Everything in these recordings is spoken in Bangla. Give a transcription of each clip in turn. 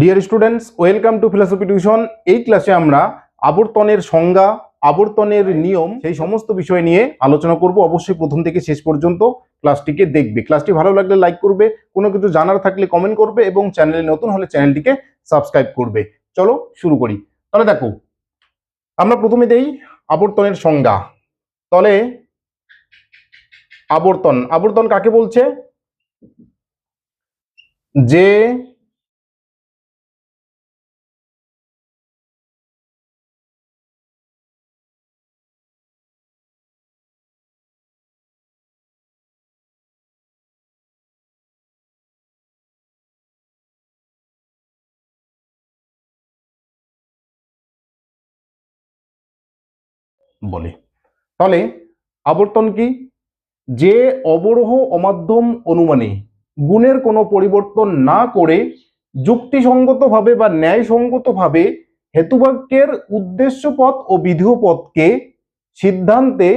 Dear students welcome to philosophy tuition এই ক্লাসে আমরা আবর্তনের সংজ্ঞা, আবর্তনের নিয়ম, সেই সমস্ত বিষয় নিয়ে আলোচনা করব। অবশ্যই প্রথম থেকে শেষ পর্যন্ত ক্লাসটিকে দেখবে। ক্লাসটি ভালো লাগলে লাইক করবে, কোনো কিছু জানার থাকলে কমেন্ট করবে এবং চ্যানেলে নতুন হলে চ্যানেলটিকে সাবস্ক্রাইব করবে। চলো শুরু করি। তাহলে দেখো, আমরা প্রথমে দেই আবর্তনের সংজ্ঞা। তাহলে আবর্তন আবর্তন কাকে বলছে? যে বলে। তাহলে আবর্তন কি? যে অবরোহ অমাধ্যম অনুমানে গুণের কোনো পরিবর্তন না করে যুক্তিসঙ্গতভাবে বা ন্যায়সঙ্গতভাবে হেতুবাক্যের উদ্দেশ্য পথ ও বিধেয় পথকে সিদ্ধান্তে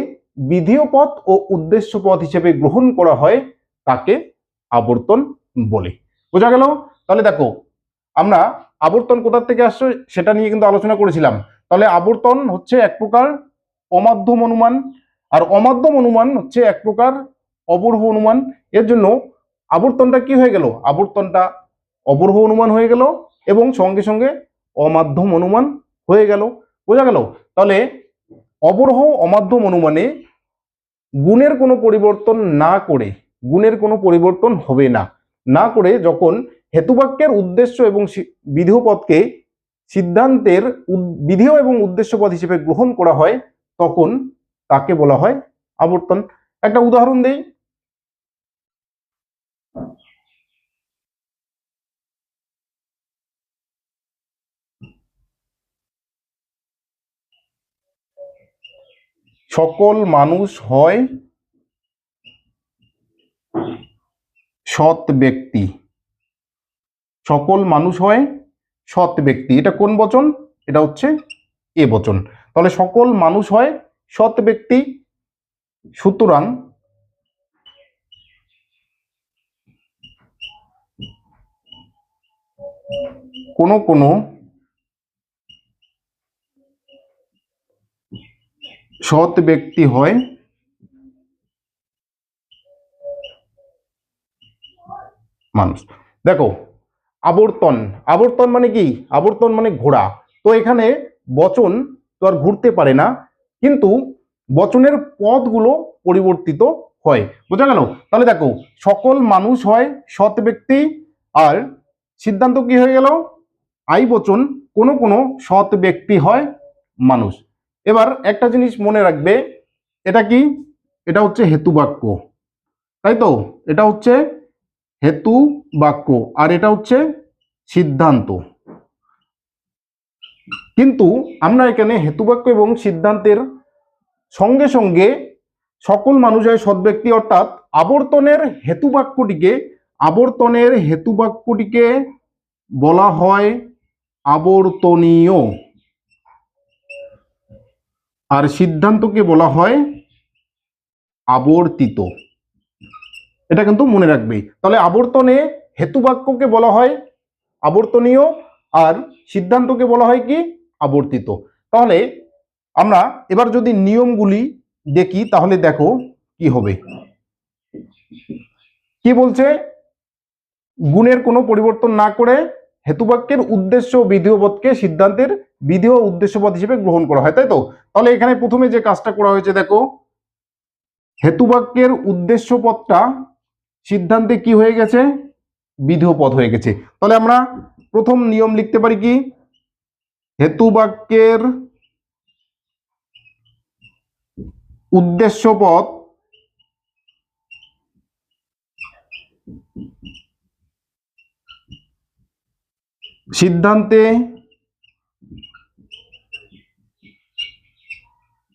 বিধেয় পথ ও উদ্দেশ্য পথ হিসেবে গ্রহণ করা হয় তাকে আবর্তন বলে। বোঝা গেল? তাহলে দেখো, আমরা আবর্তন কোথা থেকে আসছে সেটা নিয়ে কিন্তু আলোচনা করেছিলাম। তাহলে আবর্তন হচ্ছে এক প্রকার অমাধ্যম অনুমান। আর অমাধ্যম অনুমান হচ্ছে এক প্রকার অবরোহ অনুমান। এর জন্য আবর্তনটা কি হয়ে গেল? আবর্তনটা অবরোহ অনুমান হয়ে গেল এবং সঙ্গে সঙ্গে অমাধ্যম অনুমান হয়ে গেল। বোঝা গেল? তাহলে অবরোহ, অমাধ্যম অনুমানে গুণের কোনো পরিবর্তন না করে, গুণের কোনো পরিবর্তন হবে না। না করে যখন হেতুবাক্যের উদ্দেশ্য এবং বিধেয় পদকে সিদ্ধান্তের বিধেয় এবং উদ্দেশ্য পদ হিসেবে গ্রহণ করা হয় তখন তাকে বলা হয় আবর্তন। একটা উদাহরণ দেই। সকল মানুষ হয় সৎ ব্যক্তি। সকল মানুষ হয় সৎ ব্যক্তি। এটা কোন বচন? এটা হচ্ছে এ বচন। তাহলে সকল মানুষ হয় সৎ ব্যক্তি। সুতরাং কোন কোন সৎ ব্যক্তি হয় মানুষ। দেখো, আবর্তন। আবর্তন মানে কি? আবর্তন মানে ঘোড়া। তো এখানে বচন তো আর ঘুরতে পারে না। কিন্তু বচনের পদগুলো পরিবর্তিত হয়। বোঝা গেল? তাহলে দেখো, সকল মানুষ হয় সৎ ব্যক্তি, আর সিদ্ধান্ত কি হয়ে গেল? আই বচন, কোনো কোনো সৎ ব্যক্তি হয় মানুষ। এবার একটা জিনিস মনে রাখবে, এটা কি? এটা হচ্ছে হেতু বাক্য। তাই তো? এটা হচ্ছে হেতু বাক্য, আর এটা হচ্ছে সিদ্ধান্ত। কিন্তু আমরা এখানে হেতুবাক্য এবং সিদ্ধান্তের সঙ্গে সঙ্গে সকল মানুষ হয় সৎ ব্যক্তি অর্থাৎ আবর্তনের হেতুবাক্যটিকে আবর্তনের হেতুবাক্যটিকে বলা হয় আবর্তনীয়। আর সিদ্ধান্তকে বলা হয় আবর্তিত। এটা কিন্তু মনে রাখবে। তাহলে আবর্তনে হেতুবাক্যকে বলা হয় আবর্তনীয় আর সিদ্ধান্তকে বলা হয় কি? আবর্তিত। তাহলে আমরা এবার যদি নিয়মগুলি দেখি, তাহলে দেখো কি হবে। কি বলছে? গুণের কোনো পরিবর্তন না করে হেতুবাক্যের উদ্দেশ্য ও বিধেয়পদকে সিদ্ধান্তের বিধেয় ও উদ্দেশ্যপদ হিসেবে গ্রহণ করা হয়, তাই তো? তাহলে এখানে প্রথমে যে কাজটা করা হয়েছে, দেখো। হেতুবাক্যের উদ্দেশ্য পদটা সিদ্ধান্তে কি হয়ে গেছে? বিধেয় পদ হয়ে গেছে। তাহলে আমরা প্রথম নিয়ম লিখতে পারি কি? হেতুবাক্যের উদ্দেশ্য পদ সিদ্ধান্তে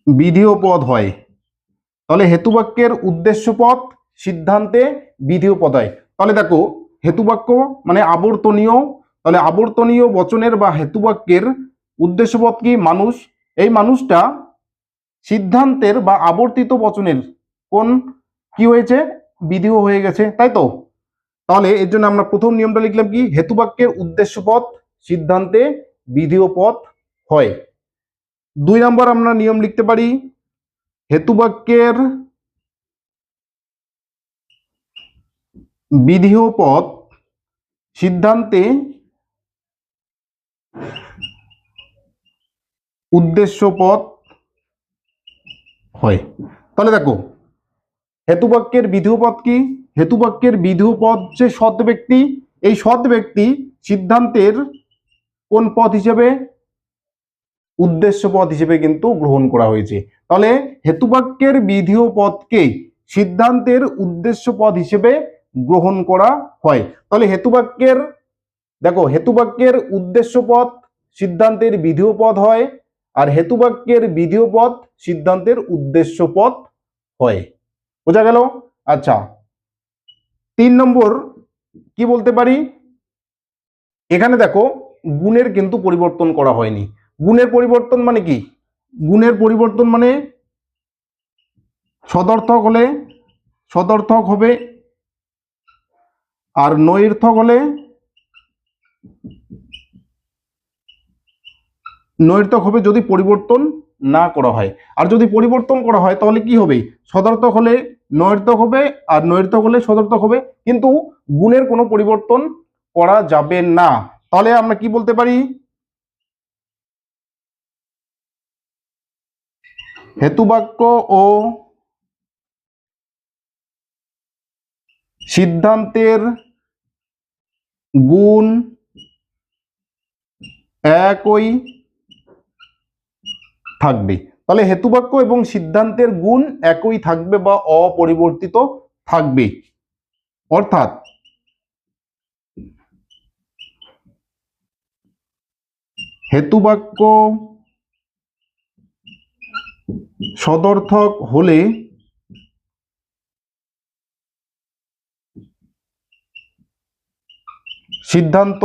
বিধেয় পদ হয়। তাহলে হেতুবাক্যের উদ্দেশ্য পদ সিদ্ধান্তে বিধেয় পদ হয়। তাহলে দেখো, হেতুবাক্য মানে আবর্তনীয়। তাহলে আবর্তনীয় বচনের বা হেতুবাক্যের উদ্দেশ্য পদ কি? মানুষ। এই মানুষটা সিদ্ধান্তের বা আবর্তিত বচনের কোন কি হয়েছে? বিধিও হয়ে গেছে, তাই তো? তাহলে এর জন্য আমরা প্রথম নিয়মটা লিখলাম কি? হেতুবাক্যের উদ্দেশ্য পথ সিদ্ধান্তে বিধেয় পথ হয়। দুই নম্বর আমরা নিয়ম লিখতে পারি, হেতুবাক্যের বিধেয় পথ, সিদ্ধান্তে উদ্দেশ্য পথ হয়। তাহলে দেখো, হেতুবাক্যের বিধেয় পথ কি? হেতুবাক্যের বিধেয় পথ যে সৎ ব্যক্তি, এই সৎ ব্যক্তি সিদ্ধান্তের কোন পথ হিসেবে? উদ্দেশ্য পথ হিসেবে কিন্তু গ্রহণ করা হয়েছে। তাহলে হেতুবাক্যের বিধেয় পথকে সিদ্ধান্তের উদ্দেশ্য পথ হিসেবে গ্রহণ করা হয়। তাহলে হেতুবাক্যের, দেখো, হেতুবাক্যের উদ্দেশ্য পথ সিদ্ধান্তের বিধেয় পথ হয় আর হেতুবাক্যের বিধেয় পথ সিদ্ধান্তের উদ্দেশ্য পথ হয়। বোঝা গেল? আচ্ছা। তিন নম্বর, কি বলতে পারি? এখানে দেখো, গুণের কিন্তু পরিবর্তন করা হয়নি। গুণের পরিবর্তন মানে কি? গুণের পরিবর্তন মানে সদর্থক হলে সদর্থক হবে, আর নৈর্থক হলে নৈর্থক হবে যদি পরিবর্তন না করা হয়। আর যদি পরিবর্তন করা হয়, তাহলে কি হবে? সদর্থক হলে নৈর্থক হবে, আর নৈর্থক হলে সদর্থক হবে। কিন্তু গুণের কোনো পরিবর্তন করা যাবে না। তাহলে আমরা কি বলতে পারি? হেতুবাক্য ও সিদ্ধান্তের গুণ একই থাকবে তাহলে হেতুবাক্য এবং সিদ্ধান্তের গুণ একই থাকবে বা অপরিবর্তিত থাকবে অর্থাৎ হেতুবাক্য সদর্থক হলে সিদ্ধান্ত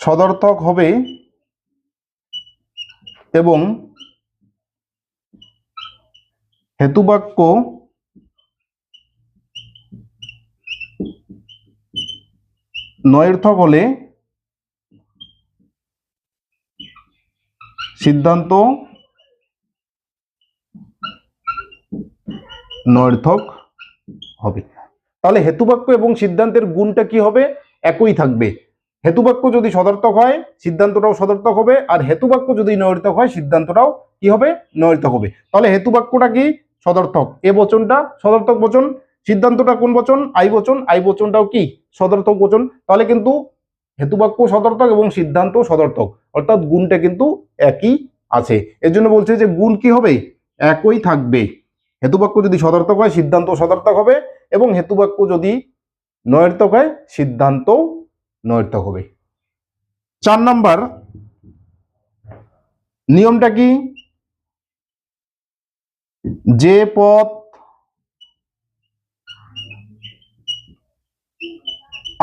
সদর্থক হবে এবং হেতুবাক্য নৈর্থক হলে সিদ্ধান্ত নৈর্থক হবে। তাহলে হেতুবাক্য এবং সিদ্ধান্তের গুণটা কি হবে? একই থাকবে। হেতুবাক্য যদি সদর্থক হয়, সিদ্ধান্তটাও সদর্থক হবে। আর হেতুবাক্য যদি নৈর্থক হয়, সিদ্ধান্তটাও কি হবে? নৈর্থক হবে। তাহলে হেতুবাক্যটা কি? সদর্থক। এ বচনটা সদর্থক বচন, সিদ্ধান্তটা কোন বচন? আই বচন। আই বচনটাও কি? সদর্থক বচন। তাহলে কিন্তু হেতুবাক্য সদর্থক এবং সিদ্ধান্ত সদর্থক। অর্থাৎ গুণটা কিন্তু একই আছে। এর জন্য বলছে যে গুণ কি হবে? একই থাকবে। হেতুবাক্য যদি সদর্থক হয়, সিদ্ধান্ত সদর্থক হবে এবং হেতুবাক্য যদি নৈর্থক হয় সিদ্ধান্ত নৈর্থক হবে চার নম্বর, নিয়মটা কি? যে পথ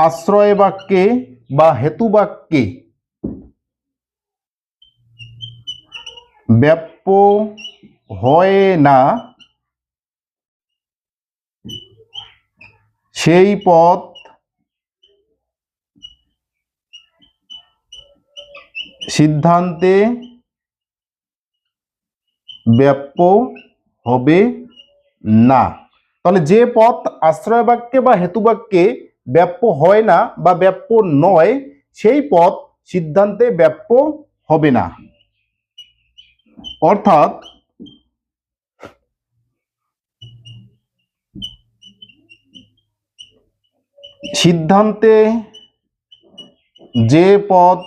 আশ্রয় বাক্যে বা হেতু বাক্যে ব্যাপ্য হয় না, সেই পথ সিদ্ধান্তে ব্যাপ্য হবে না। তাহলে যে পথ আশ্রয় বাক্যে বা হেতু বাক্যে ব্যাপ্য হয় না বা ব্যাপ্য নয়, সেই পথ সিদ্ধান্তে ব্যাপ্য হবে না। অর্থাৎ সিদ্ধান্তে যে পথ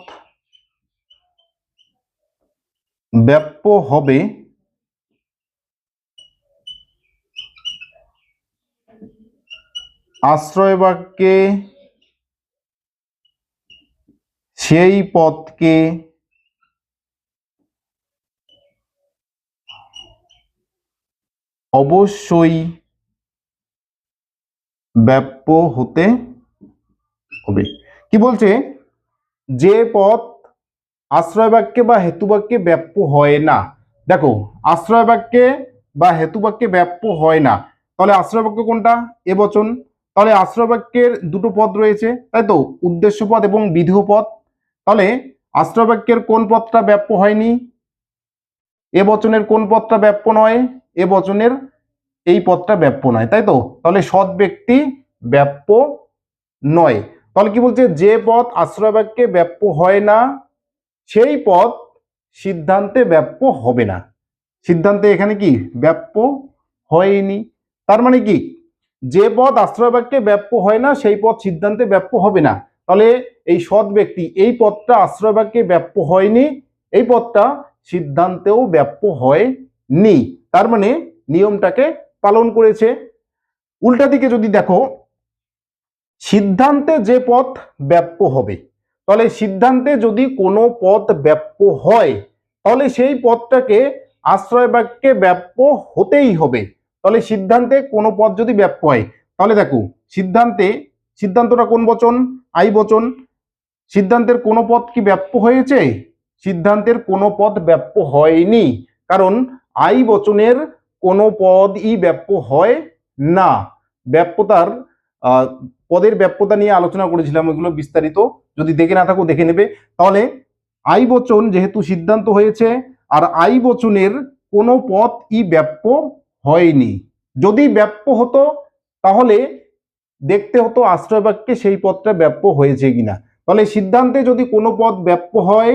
ব্যাপ্য হবে আশ্রয় বাক্যে সেই পথকে অবশ্যই ব্যাপ্য হতে হবে। কি বলছে? যে পথ আশ্রয় বাক্যে বা হেতু বাক্যে ব্যাপ্য হয় না। দেখো আশ্রয় বাক্যে বা হেতু বাক্যে ব্যাপ্য হয় না। তাহলে আশ্রয় বাক্য কোনটা? এ বচন। তাহলে আশ্রয় বাক্যের দুটো পদ রয়েছে, তাই তো? উদ্দেশ্য পদ এবং বিধেয় পদ। তাহলে আশ্রয় বাক্যের কোন পদটা ব্যাপ্য হয়নি? এ বচনের কোন পদটা ব্যাপ্য নয়? এ বচনের এই পদটা ব্যাপ্য নয়, তাই তো? তাহলে সৎ ব্যক্তি ব্যাপ্য নয়। তাহলে কি বলছে? যে পদ আশ্রয় বাক্যে ব্যাপ্য হয় না সেই পথ সিদ্ধান্তে ব্যাপ্য হবে না। সিদ্ধান্তে এখানে কি? ব্যাপ্য হয়নি। তার মানে কি? যে পদ আশ্রয় বাক্যে ব্যাপ্য হয় না, সেই পথ সিদ্ধান্তে ব্যাপ্য হবে না। তাহলে এই সৎ ব্যক্তি এই পদটা আশ্রয় বাক্যে ব্যাপ্য হয়নি, এই পথটা সিদ্ধান্তেও ব্যাপ্য হয়নি। তার মানে নিয়মটাকে পালন করেছে। উল্টা দিকে যদি দেখো, সিদ্ধান্তে যে পথ ব্যাপ্য হবে তাহলে সিদ্ধান্তে যদি কোনো পথ ব্যাপ্য হয়, তাহলে সেই পথটাকে আশ্রয় বাক্যে ব্যাপ্য হতেই হবে। তাহলে সিদ্ধান্তে কোনো পদ যদি ব্যাপ্য হয়, তাহলে দেখো, সিদ্ধান্তে, সিদ্ধান্তটা কোন বচন? আই বচন। সিদ্ধান্তের কোনো পদ কি ব্যাপ্য হয়েছে? সিদ্ধান্তের কোনো পথ ব্যাপ্য হয়নি। কারণ আই বচনের কোনো পদই ব্যাপ্য হয় না। ব্যাপ্যতার পদের ব্যাপ্যতা নিয়ে আলোচনা করেছিলাম, ওইগুলো বিস্তারিত। যদি দেখে না থাকো, দেখে নেবে। তাহলে আই বচন যেহেতু সিদ্ধান্ত হয়েছে, আর আই বচনের কোনো পদ ই ব্যাপ্য হয়নি। যদি ব্যাপ্য হতো, তাহলে দেখতে হতো আশ্রয় বাক্যে সেই পদটা ব্যাপ্য হয়েছে কিনা। তাহলে সিদ্ধান্তে যদি কোনো পদ ব্যাপ্য হয়,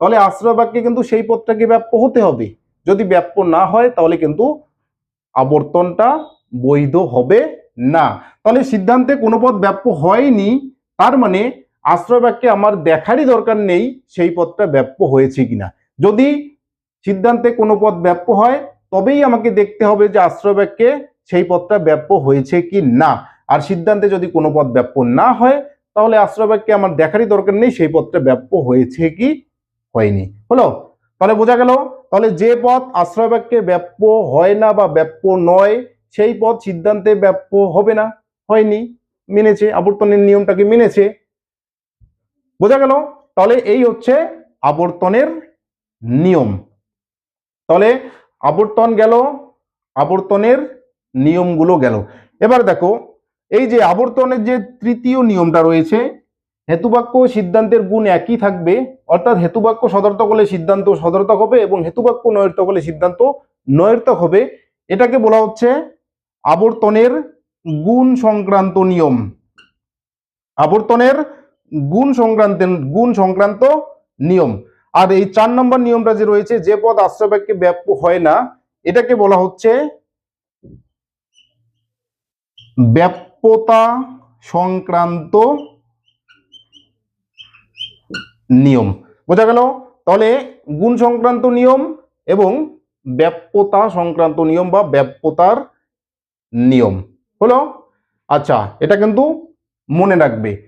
তাহলে আশ্রয় বাক্যে কিন্তু সেই পদটাকে ব্যাপ্য হতে হবে। যদি ব্যাপ্য না হয়, তাহলে কিন্তু আবর্তনটা বৈধ হবে। না। তাহলে সিদ্ধান্তে কোনো পদ ব্যাপ্য হয়নি, তার মানে আশ্রয় বাক্যে আমার দেখারই দরকার নেই সেই পদটা ব্যাপ্য হয়েছে কিনা। যদি সিদ্ধান্তে কোনো পদ ব্যাপ্য হয়, তবেই আমাকে দেখতে হবে যে আশ্রয় বাক্যে সেই পদটা ব্যাপ্য হয়েছে কি না। আর সিদ্ধান্তে যদি কোনো পদ ব্যাপ্য না হয়, তাহলে আশ্রয় বাক্যে আমার দেখারই দরকার নেই সেই পদটা ব্যাপ্য হয়েছে কি হয়নি। হলো? তাহলে বোঝা গেল? তাহলে যে পথ আশ্রয় বাক্যে ব্যাপ্য হয় না বা ব্যাপ্য নয় সেই পদ সিদ্ধান্তে ব্যাপ্য হবে না, হয়নি, মেনেছে, আবর্তনের নিয়মটাকে মেনেছে। বোঝা গেল? তাহলে এই হচ্ছে আবর্তনের নিয়ম। তাহলে আবর্তন গেল, আবর্তনের নিয়মগুলো গেল। এবার দেখো, এই যে আবর্তনের যে তৃতীয় নিয়মটা রয়েছে, হেতুবাক্য সিদ্ধান্তের গুণ একই থাকবে, অর্থাৎ হেতুবাক্য সদর্থক হলে সিদ্ধান্ত সদর্থক হবে এবং হেতুবাক্য নয়র্থক হলে সিদ্ধান্ত নয়র্থক হবে। এটাকে বলা হচ্ছে আবর্তনের গুণ সংক্রান্ত নিয়ম। আবর্তনের গুণ সংক্রান্ত গুণ সংক্রান্ত নিয়ম। আর এই চার নম্বর নিয়মটা যে রয়েছে, যে পদ আশ্রয় বাক্যে ব্যাপ্য হয় না, এটাকে বলা হচ্ছে ব্যাপ্যতা সংক্রান্ত নিয়ম। বোঝা গেল? তাহলে গুণ সংক্রান্ত নিয়ম এবং ব্যাপ্যতা সংক্রান্ত নিয়ম বা ব্যাপ্যতার নিয়ম। হলো? আচ্ছা এটা কিন্তু মনে রাখবে।